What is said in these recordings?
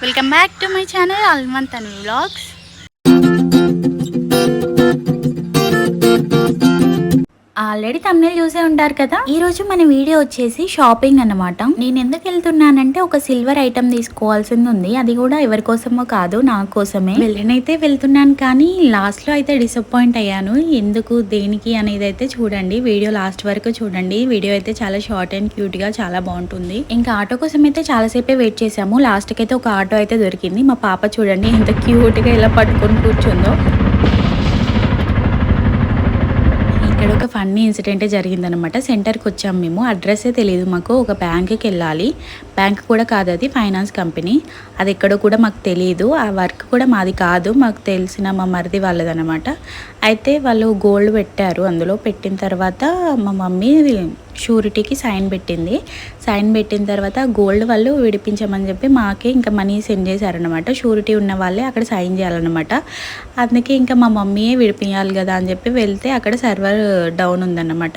Welcome back to my channel Alman Tanu Vlogs. Already thumbnail చూసే ఉంటారు కదా ఈ రోజు మన వీడియో వచ్చేసి షాపింగ్ అనమాట నేను ఎందుకు వెళ్తున్నానంటే ఒక సిల్వర్ ఐటమ్ తీసుకోవాల్సింది ఉంది అది కూడా ఎవరి కోసమో కాదు నా కోసమే వెళ్ళనైతే వెళ్తున్నాను కానీ లాస్ట్ లో అయితే డిసప్పాయింట్ అయ్యాను ఎందుకు దేనికి అనేది అయితే చూడండి వీడియో లాస్ట్ వరకు చూడండి వీడియో అయితే చాలా షార్ట్ అండ్ క్యూట్ గా చాలా బాగుంటుంది ఇంకా ఆటో కోసం అయితే చాలాసేపే వెయిట్ చేసాము లాస్ట్ కి అయితే ఒక ఆటో అయితే దొరికింది మా పాప చూడండి ఎంత క్యూట్ గా ఇలా పట్టుకొని కూర్చుందో అక్కడ ఒక ఫన్నీ ఇన్సిడెంట్ జరిగిందనమాట సెంటర్కి వచ్చాం మేము అడ్రస్సే తెలియదు మాకు ఒక బ్యాంకుకి వెళ్ళాలి బ్యాంక్ కూడా కాదు అది ఫైనాన్స్ కంపెనీ అది ఎక్కడో కూడా మాకు తెలియదు ఆ వర్క్ కూడా మాది కాదు మాకు తెలిసిన మా మరిది వాళ్ళదనమాట అయితే వాళ్ళు గోల్డ్ పెట్టారు అందులో పెట్టిన తర్వాత మా మమ్మీ షూరిటీకి సైన్ పెట్టింది సైన్ పెట్టిన తర్వాత గోల్డ్ వాళ్ళు విడిపించమని చెప్పి మాకే ఇంకా మనీ సెండ్ చేశారనమాట షూరిటీ ఉన్న వాళ్ళే అక్కడ సైన్ చేయాలన్నమాట అందుకే ఇంకా మా మమ్మీయే విడిపించాలి కదా అని చెప్పి వెళ్తే అక్కడ సర్వర్ డౌన్ ఉందన్నమాట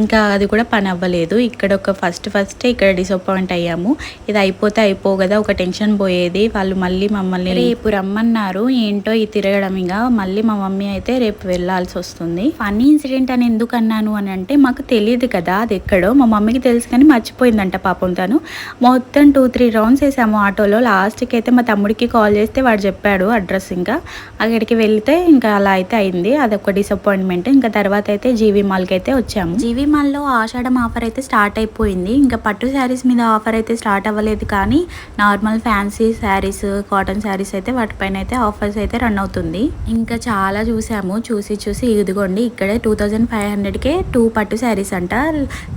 ఇంకా అది కూడా పని అవ్వలేదు ఇక్కడ ఒక ఫస్ట్ ఫస్ట్ ఇక్కడ డిసప్పాయింట్ అయ్యాము ఇది అయిపోతే అయిపో కదా ఒక టెన్షన్ పోయేది వాళ్ళు మళ్ళీ మమ్మల్ని రేపు రమ్మన్నారు ఏంటో ఈ తిరగడం ఇంకా మళ్ళీ మా మమ్మీ అయితే రేపు వెళ్ళాల్సి వస్తుంది ఫన్నీ ఇన్సిడెంట్ అని ఎందుకు అన్నాను అని అంటే మాకు తెలియదు కదా అది ఎక్కడో మా మమ్మీకి తెలుసు కానీ మర్చిపోయిందంట పాపం తను మొత్తం టూ త్రీ రౌండ్స్ వేసాము ఆటోలో లాస్ట్కి అయితే మా తమ్ముడికి కాల్ చేస్తే వాడు చెప్పాడు అడ్రస్ ఇంకా అక్కడికి వెళ్తే ఇంకా అలా అయితే అయింది అదొక డిసప్పాయింట్మెంట్ ఇంకా తర్వాత అయితే జీవీ మాల్కి అయితే వచ్చాము జీవీ మాల్లో ఆషాఢం ఆఫర్ అయితే స్టార్ట్ అయిపోయింది ఇంకా పట్టు శారీస్ మీద ఆఫర్ అయితే స్టార్ట్ అవ్వలేదు కానీ normal fancy saris cotton saris అయితే వాటిపైన అయితే ఆఫర్స్ అయితే రన్ అవుతుంది ఇంకా చాలా చూసాము చూసి చూసి ఇదిగోండి ఇక్కడే టూ థౌజండ్ ఫైవ్ హండ్రెడ్కే టూ పట్టు శారీస్ అంట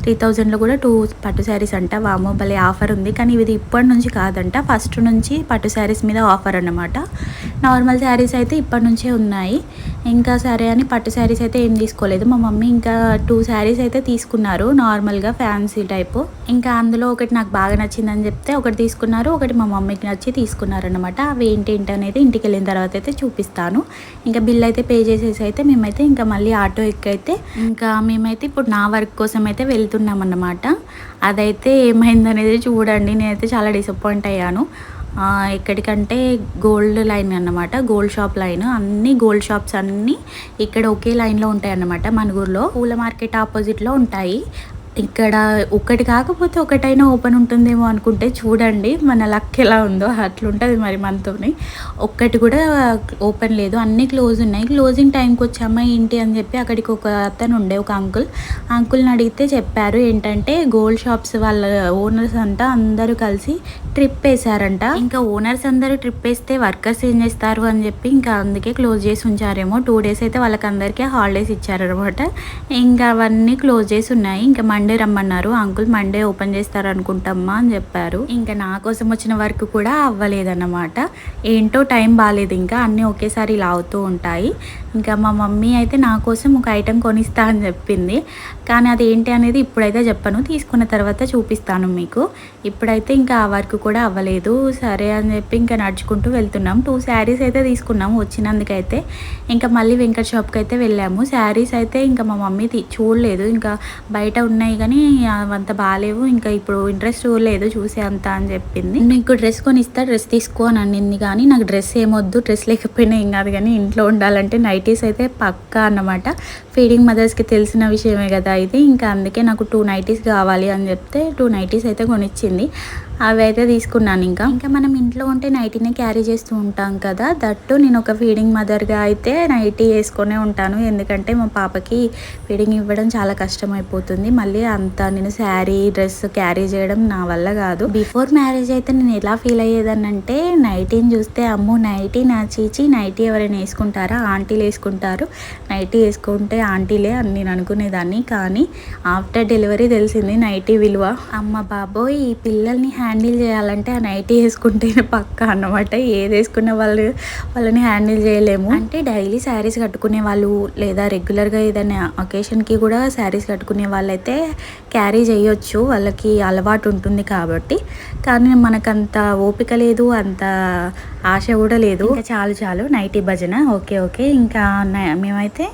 త్రీ థౌజండ్లో కూడా టూ పట్టు శారీస్ అంట వామో భలే ఆఫర్ ఉంది కానీ ఇది ఇప్పటి నుంచి కాదంట ఫస్ట్ నుంచి పట్టు శారీస్ మీద ఆఫర్ అన్నమాట నార్మల్ శారీస్ అయితే ఇప్పటి నుంచే ఉన్నాయి ఇంకా సరే అని పట్టు శారీస్ అయితే ఏం తీసుకోలేదు మా మమ్మీ ఇంకా టూ శారీస్ అయితే తీసుకున్నారు నార్మల్గా ఫ్యాన్సీ టైపు ఇంకా అందులో ఒకటి నాకు బాగా నచ్చిందని చెప్తే ఒకటి తీసుకున్నారు ఒకటి మా మమ్మీకి నచ్చి తీసుకున్నారనమాట అవి ఏంటి ఏంటి అనేది ఇంటికి వెళ్ళిన తర్వాత అయితే చూపిస్తాను ఇంకా బిల్ అయితే పే చేసేసి అయితే మేమైతే ఇంకా మళ్ళీ ఆటో ఎక్కైతే ఇంకా మేమైతే ఇప్పుడు నా వర్క్ కోసం అయితే వెళ్తున్నాం అన్నమాట అదైతే ఏమైందనేది చూడండి నేనైతే చాలా డిసప్పాయింట్ అయ్యాను ఎక్కడికంటే గోల్డ్ లైన్ అన్నమాట గోల్డ్ షాప్ లైన్ అన్ని గోల్డ్ షాప్స్ అన్నీ ఇక్కడ ఒకే లైన్లో ఉంటాయి అన్నమాట ఊర్లో పూల మార్కెట్ ఆపోజిట్లో ఉంటాయి ఇక్కడ ఒకటి కాకపోతే ఒకటైనా ఓపెన్ ఉంటుందేమో అనుకుంటే చూడండి మన లక్ ఎలా ఉందో అట్లుంటుంది మరి మనతోని ఒక్కటి కూడా ఓపెన్ లేదు అన్నీ క్లోజ్ ఉన్నాయి క్లోజింగ్ టైంకి వచ్చామా ఏంటి అని చెప్పి అక్కడికి ఒక అతను ఉండే ఒక అంకుల్ అంకుల్ని అడిగితే చెప్పారు ఏంటంటే గోల్డ్ షాప్స్ వాళ్ళ ఓనర్స్ అంతా అందరూ కలిసి ట్రిప్ వేశారంట ఇంకా ఓనర్స్ అందరూ ట్రిప్ వేస్తే వర్కర్స్ ఏం చేస్తారు అని చెప్పి ఇంకా అందుకే క్లోజ్ చేసి ఉంచారేమో టూ డేస్ అయితే వాళ్ళకందరికీ హాలిడేస్ ఇచ్చారనమాట ఇంకా అవన్నీ క్లోజ్ చేసి ఉన్నాయి ఇంకా మండే మండే రమ్మన్నారు అంకుల్ మండే ఓపెన్ చేస్తారు అనుకుంటామ్మా అని చెప్పారు ఇంకా నా కోసం వచ్చిన వర్క్ కూడా అవ్వలేదన్నమాట ఏంటో టైం బాగాలేదు ఇంకా అన్నీ ఒకేసారి ఇలా అవుతూ ఉంటాయి ఇంకా మా మమ్మీ అయితే నా కోసం ఒక ఐటెం కొనిస్తా అని చెప్పింది కానీ అది ఏంటి అనేది ఇప్పుడైతే చెప్పను తీసుకున్న తర్వాత చూపిస్తాను మీకు ఇప్పుడైతే ఇంకా ఆ వర్క్ కూడా అవ్వలేదు సరే అని చెప్పి ఇంకా నడుచుకుంటూ వెళ్తున్నాం టూ శారీస్ అయితే తీసుకున్నాము వచ్చినందుకైతే ఇంకా మళ్ళీ వెంకట షాప్కి అయితే వెళ్ళాము శారీస్ అయితే ఇంకా మా మమ్మీ చూడలేదు ఇంకా బయట ఉన్నాయి ఉన్నాయి కానీ అంత బాగాలేవు ఇంకా ఇప్పుడు ఇంట్రెస్ట్ లేదు చూసే అంత అని చెప్పింది నీకు డ్రెస్ కొని ఇస్తా డ్రెస్ తీసుకో అని అన్నింది కానీ నాకు డ్రెస్ ఏమొద్దు డ్రెస్ లేకపోయినా ఏం కాదు కానీ ఇంట్లో ఉండాలంటే నైటీస్ అయితే పక్కా అన్నమాట ఫీడింగ్ మదర్స్కి తెలిసిన విషయమే కదా ఇది ఇంకా అందుకే నాకు టూ నైటీస్ కావాలి అని చెప్తే టూ నైటీస్ అయితే కొనిచ్చింది అవి అయితే తీసుకున్నాను ఇంకా ఇంకా మనం ఇంట్లో ఉంటే నైటీనే క్యారీ చేస్తూ ఉంటాం కదా దట్టు నేను ఒక ఫీడింగ్ మదర్గా అయితే నైటీ వేసుకొనే ఉంటాను ఎందుకంటే మా పాపకి ఫీడింగ్ ఇవ్వడం చాలా కష్టం అయిపోతుంది మళ్ళీ అంత నేను శారీ డ్రెస్ క్యారీ చేయడం నా వల్ల కాదు బిఫోర్ మ్యారేజ్ అయితే నేను ఎలా ఫీల్ అయ్యేదానంటే నైటీని చూస్తే అమ్మో నైటీ నా చీచి నైటీ ఎవరైనా వేసుకుంటారా ఆంటీలు వేసుకుంటారు నైటీ వేసుకుంటే ఆంటీలే అని నేను అనుకునేదాన్ని కానీ ఆఫ్టర్ డెలివరీ తెలిసింది నైటీ విలువ అమ్మ బాబోయ్ ఈ పిల్లల్ని హ్యాండిల్ చేయాలంటే ఆ నైటీ వేసుకుంటేనే పక్క అన్నమాట ఏది వేసుకున్న వాళ్ళు వాళ్ళని హ్యాండిల్ చేయలేము అంటే డైలీ శారీస్ కట్టుకునే వాళ్ళు లేదా రెగ్యులర్గా ఏదైనా ఒకేషన్కి కూడా శారీస్ కట్టుకునే వాళ్ళైతే క్యారీ చేయొచ్చు వాళ్ళకి అలవాటు ఉంటుంది కాబట్టి కానీ మనకంత ఓపిక లేదు అంత ఆశ కూడా లేదు చాలు చాలు నైటీ భజన ఓకే ఓకే ఇంకా మేమైతే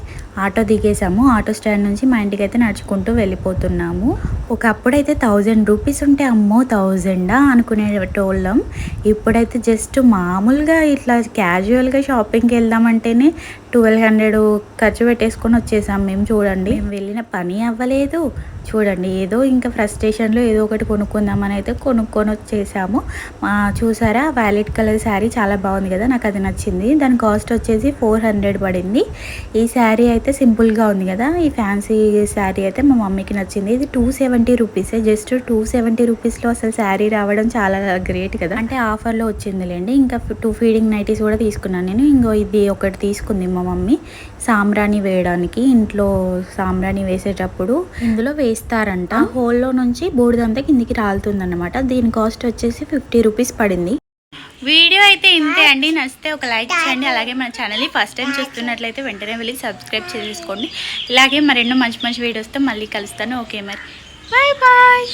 ఆటో దిగేసాము ఆటో స్టాండ్ నుంచి మా ఇంటికి అయితే నడుచుకుంటూ వెళ్ళిపోతున్నాము ఒకప్పుడైతే థౌజండ్ రూపీస్ ఉంటే అమ్మో థౌజండా అనుకునే టోళ్ళం ఇప్పుడైతే జస్ట్ మామూలుగా ఇట్లా క్యాజువల్గా షాపింగ్కి వెళ్దామంటేనే ట్వెల్వ్ హండ్రెడ్ ఖర్చు పెట్టేసుకొని వచ్చేసాం మేము చూడండి మేము వెళ్ళిన పని అవ్వలేదు చూడండి ఏదో ఇంకా ఫ్రస్ట్రేషన్లో ఏదో ఒకటి కొనుక్కుందామని అయితే కొనుక్కొని వచ్చేసాము చూసారా వ్యాలెట్ కలర్ శారీ చాలా బాగుంది కదా నాకు అది నచ్చింది దాని కాస్ట్ వచ్చేసి ఫోర్ హండ్రెడ్ పడింది ఈ శారీ అయితే అయితే సింపుల్గా ఉంది కదా ఈ ఫ్యాన్సీ శారీ అయితే మా మమ్మీకి నచ్చింది ఇది టూ సెవెంటీ రూపీసే జస్ట్ టూ సెవెంటీ రూపీస్లో అసలు శారీ రావడం చాలా గ్రేట్ కదా అంటే ఆఫర్లో వచ్చిందిలేండి ఇంకా టూ ఫీడింగ్ నైటీస్ కూడా తీసుకున్నాను నేను ఇంకో ఇది ఒకటి తీసుకుంది మా మమ్మీ సాంబ్రాణి వేయడానికి ఇంట్లో సాంబ్రాణి వేసేటప్పుడు ఇందులో వేస్తారంట హోల్లో నుంచి బూడిదంతా కిందికి అనమాట దీని కాస్ట్ వచ్చేసి ఫిఫ్టీ రూపీస్ పడింది వీడియో అయితే ఇంతే అండి నచ్చితే ఒక లైక్ చేయండి అలాగే మన ఛానల్ని ఫస్ట్ టైం చూస్తున్నట్లయితే వెంటనే వెళ్ళి సబ్స్క్రైబ్ చేసుకోండి ఇలాగే మరెన్నో మంచి మంచి వీడియోస్తో మళ్ళీ కలుస్తాను ఓకే మరి బాయ్ బాయ్